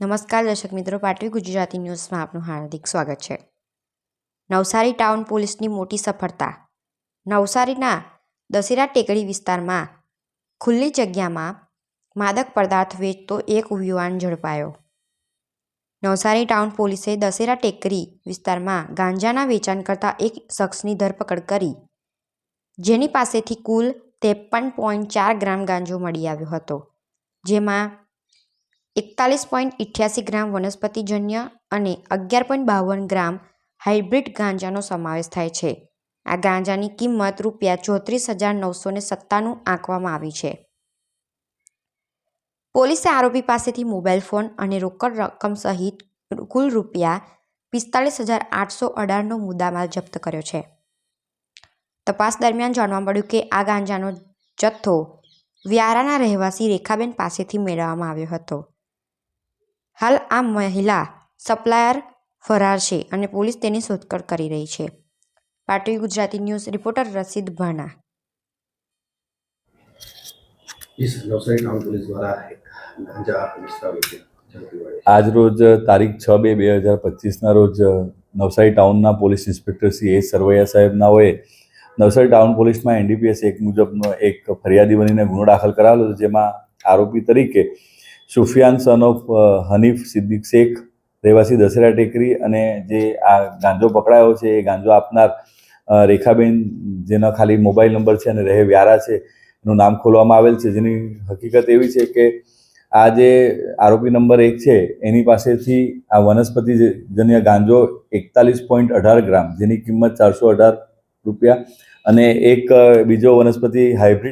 નમસ્કાર દર્શક મિત્રો, પાટવી ગુજરાતી ન્યૂઝમાં આપનું હાર્દિક સ્વાગત છે. નવસારી ટાઉન પોલીસની મોટી સફળતા. નવસારીના દશેરા ટેકરી વિસ્તારમાં ખુલ્લી જગ્યામાં માદક પદાર્થ વેચતો એક યુવાન ઝડપાયો. નવસારી ટાઉન પોલીસે દશેરા ટેકરી વિસ્તારમાં ગાંજાના વેચાણ કરતા એક શખ્સની ધરપકડ કરી. જેની પાસેથી કુલ ત્રેપન પોઈન્ટ ચાર ગ્રામ ગાંજો મળી આવ્યો હતો, જેમાં એકતાલીસ પોઈન્ટ ઇઠ્યાસી ગ્રામ વનસ્પતિજન્ય અને અગિયાર પોઈન્ટ બાવન ગ્રામ હાઇબ્રિડ ગાંજાનો સમાવેશ થાય છે. આ ગાંજાની કિંમત રૂપિયા ચોત્રીસ હજાર નવસો ને સત્તાણું આંકવામાં આવી છે. પોલીસે આરોપી પાસેથી મોબાઈલ ફોન અને રોકડ રકમ સહિત કુલ રૂપિયા પિસ્તાલીસ હજાર આઠસો અઢારનો મુદ્દામાલ જપ્ત કર્યો છે. તપાસ દરમિયાન જાણવા મળ્યું કે આ ગાંજાનો જથ્થો વ્યારાના રહેવાસી રેખાબેન પાસેથી મેળવવામાં આવ્યો હતો. હાલ આ મહિલા સપ્લાયર ફરાર છે અને પોલીસ તેની શોધખોળ કરી રહી છે પાટવી ગુજરાતી ન્યૂઝ રિપોર્ટર રસીદ ભાણા इस नवसारी टाउन पुलिस द्वारा एक गांजा विस्तार विषय ઝડપી પાડી આજ રોજ તારીખ છ બે બે હજાર પચીસના રોજ Navsari ટાઉનના police inspector Shri S Sarvaiya સાહેબનાઓએ Navsari town પોલીસમાં એનડીપીએસ એક મુજબનો એક ફરિયાદી બનીને ગુનો દાખલ કરાવેલો હતો જેમાં આરોપી તરીકે સુફિયાન સન ઓફ હનીફ સિદ્દીક શેખ, રહેવાસી દશેરા ટેકરી અને જે આ ગાંજો પકડાયો છે, એ ગાંજો આપનાર રેખાબેન, જેનો ખાલી મોબાઈલ નંબર છે અને રહે વ્યારા છે, એનું નામ ખોલવામાં આવેલ છે. જેની હકીકત એવી છે કે આ જે આરોપી નંબર એક છે, એની પાસેથી આ વનસ્પતિ જન્ય ગાંજો એકતાલીસ પોઈન્ટ અઢાર ગ્રામ, જેની કિંમત ચારસો અઢાર રૂપિયા અને એક બીજો વનસ્પતિ હાઇબ્રિડ